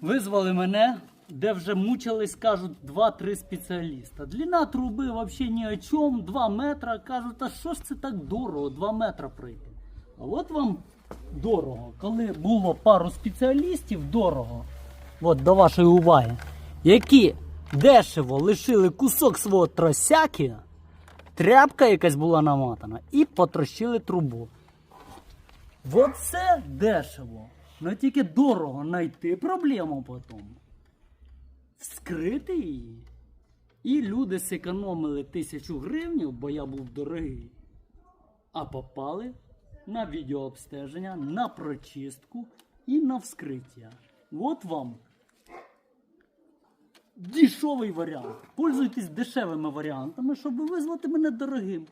Визвали мене, де вже мучились, кажуть, 2-3 спеціаліста. Длина труби взагалі ні о чому, 2 метра. Кажуть, а що ж це так дорого, 2 метра пройти. А от вам дорого. Коли було пару спеціалістів, дорого. От до вашої уваги, які дешево лишили кусок свого тросяки, тряпка якась була намотана, і потрощили трубу. Оце дешево. Ну тільки дорого знайти проблему потім. Вскрити її. І люди зекономили тисячу гривень, бо я був дорогий. А попали на відеообстеження, на прочистку і на вскриття. От вам дешевий варіант. Пользуйтесь дешевими варіантами, щоб визвати мене дорогим.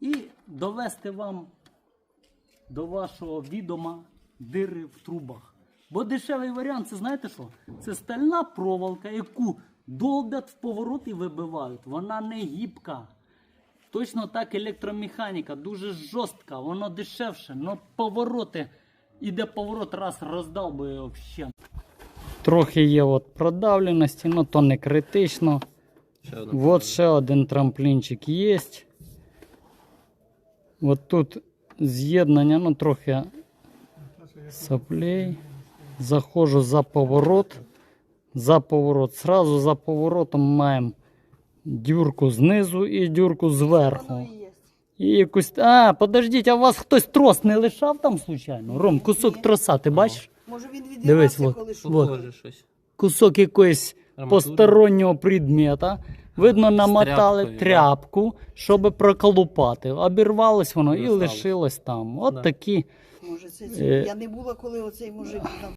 І довести вам до вашого відома дири в трубах. Бо дешевий варіант, це знаєте що? Це стальна проволока, яку долбять в поворот і вибивають. Вона не гібка. Точно так електромеханіка, дуже жорстка, воно дешевше, але повороти, іде поворот, раз роздав би його взагалі. Трохи є от продавленості, але то не критично. Ще. От ще один трамплінчик є. От тут з'єднання, ну трохи соплей. Заходжу за поворот. За поворот. Сразу за поворотом маємо дюрку знизу і дюрку зверху. І якусь. А, подождіть, а у вас хтось трос не лишав там случайно? Ром, кусок троса, ти бачиш? Може він Дивись, відірвався, от. коли шукав? Похоже щось. Кусок якоїсь Арматура. постороннього предмета. Видно, намотали тряпкою, тряпку, щоб проколупати. Обірвалось воно і Досталось. лишилось там. От Да. такі. Може, це, Е. це. Я не була, коли оцей мужик там